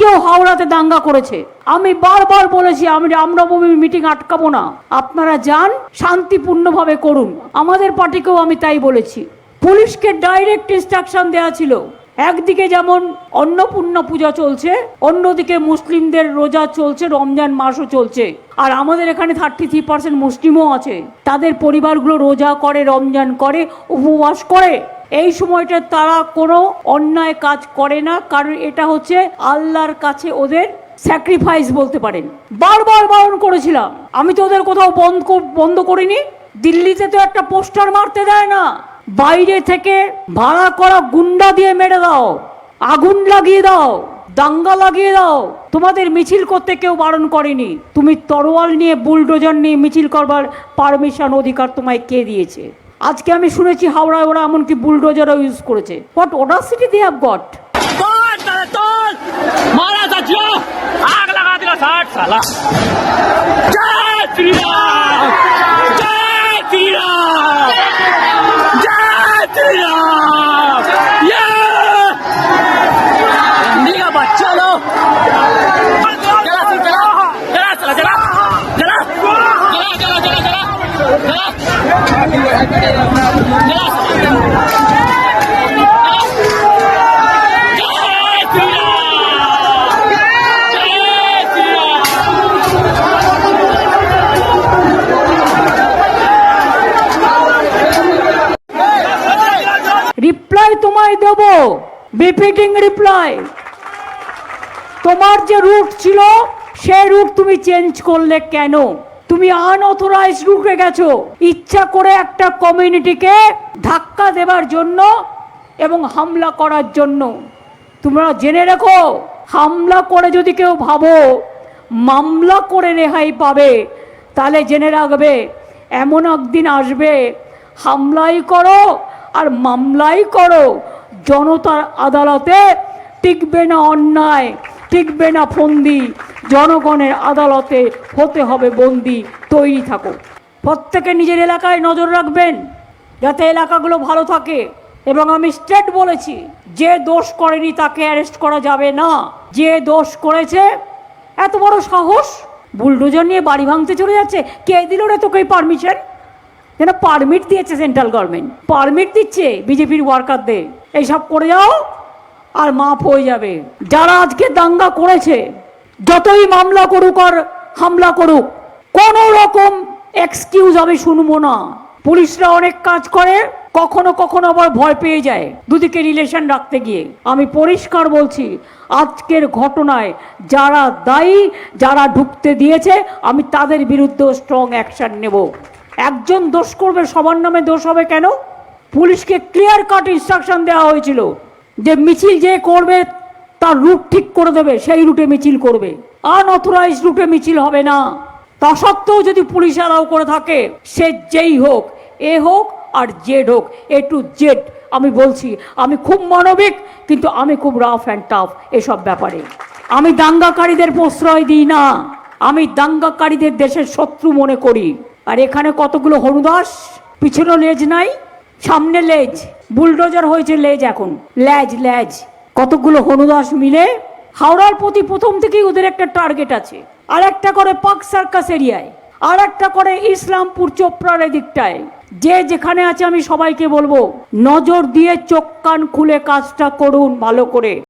আজকেও হাওড়াতে দাঙ্গা করেছে। আমি বারবার বলেছি, আমি রামনবমী মিটিং আটকাবো না। আপনারা যান, শান্তিপূর্ণভাবে করুন। আমাদের পার্টিকেও আমি তাই বলেছি। পুলিশকে ডাইরেক্ট ইনস্ট্রাকশন দেওয়া ছিল। একদিকে যেমন অন্নপূর্ণা পূজা চলছে, অন্যদিকে মুসলিমদের রোজা চলছে, রমজান মাসও চলছে। আর আমাদের এখানে থার্টি থ্রি পার্সেন্ট মুসলিমও আছে। তাদের পরিবারগুলো রোজা করে, রমজান করে, উপবাস করে। এই সময়টা তারা কোনো অন্যায় কাজ করে না, কারণ এটা হচ্ছে আল্লাহর কাছে ওদের স্যাক্রিফাইস বলতে পারেন। বারবার বারণ করেছিলাম, আমি তো ওদের কোথাও বন্ধ বন্ধ করিনি। দিল্লিতে তো একটা পোস্টার মারতে দেয় না। বাইরে থেকে ভাড়া করা গুন্ডা দিয়ে মেরে দাও, আগুন লাগিয়ে দাও, দাঙ্গা লাগিয়ে দাও। তোমাদের মিছিল করতে কেউ বারণ করেনি। তুমি তরোয়াল নিয়ে বুলডোজার নিয়ে মিছিল করবার পারমিশন অধিকার তোমায় কে দিয়েছে? আজকে আমি শুনেছি হাওড়ায় ওরা এমনকি বুলডোজারও ইউজ করেছে। What audacity they have got মারা আগ লাগা দিলা ষাট সালা। রিপ্লাই তোমায় দেব। রিপিটিং রিপ্লাই তোমার যে রুট ছিল সেই রুট তুমি চেঞ্জ করলে কেন? তুমি আনঅথরাইজ রুটে গেছো। ইচ্ছা করে একটা কমিউনিটিকে ধাক্কা দেবার জন্য এবং হামলা করার জন্য। তোমরা জেনে রেখো, হামলা করে যদি কেউ ভাবো, মামলা করে রেহাই পাবে, তাহলে জেনে রাখবে, এমন একদিন আসবে, হামলাই করো আর মামলাই করো, জনতার আদালতে টিকবে না অন্যায়, টিকবে না ফন্দি। জনগণের আদালতে হতে হবে বন্দি, তৈরি থাকো প্রত্যেকে নিজের এলাকায় নজর রাখবেন, যাতে এলাকাগুলো ভালো থাকে। এবং আমি স্ট্রেট বলেছি, যে দোষ করেনি তাকে অ্যারেস্ট করা যাবে না। যে দোষ করেছে, এত বড় সাহস? বুলডোজার নিয়ে বাড়ি ভাঙতে চলে যাচ্ছে। কে দিল রে তোকে পারমিশন যেন পারমিট দিয়েছে সেন্ট্রাল গভর্নমেন্ট পারমিট দিচ্ছে বিজেপির ওয়ার্কারদের এইসব করে যাও, আর মাফ হয়ে যাবে। যারা আজকে দাঙ্গা করেছে যতই মামলা করুক আর হামলা করুক, কোনো রকম এক্সকিউজ আমি শুনব না। পুলিশরা অনেক কাজ করে, কখনো কখনো আবার ভয় পেয়ে যায় দুদিকে রিলেশন রাখতে গিয়ে। আমি পরিষ্কার বলছি, আজকের ঘটনায় যারা দায়ী, যারা ঢুকতে দিয়েছে, আমি তাদের বিরুদ্ধে স্ট্রং অ্যাকশন নেব। একজন দোষ করবে, সবার নামে দোষ হবে কেন? পুলিশকে ক্লিয়ার কাট ইনস্ট্রাকশন দেওয়া হয়েছিল যে মিছিল যে করবে তার রুট ঠিক করে দেবে, সেই রুটে মিছিল করবে। আনঅথরাইজ রুটে মিছিল হবে না। তা সত্ত্বেও যদি পুলিশ অ্যালাউ করে থাকে, সে যেই হোক, এ হোক আর জেড হোক, এ টু জেড, আমি বলছি, আমি খুব মানবিক, কিন্তু আমি খুব রাফ অ্যান্ড টাফ এসব ব্যাপারে। আমি দাঙ্গাকারীদের প্রশ্রয় দিই না। আমি দাঙ্গাকারীদের দেশের শত্রু মনে করি। আর এখানে কতগুলো হরুদাস? পিছনে লেজ নাই, সামনে লেজ। বুলডোজার হয়েছে লেজ এখন। ল্যাজ ল্যাজ কতগুলো হনুদাস মিলে হাওড়ার প্রতি প্রথম থেকেই ওদের একটা টার্গেট আছে। আর একটা করে পাক সার্কাস এরিয়ায় আর একটা করে ইসলামপুর চোপড়ার দিকটায় যে যেখানে আছে আমি সবাইকে বলব, নজর দিয়ে চোখ কান খুলে কাজটা করুন ভালো করে।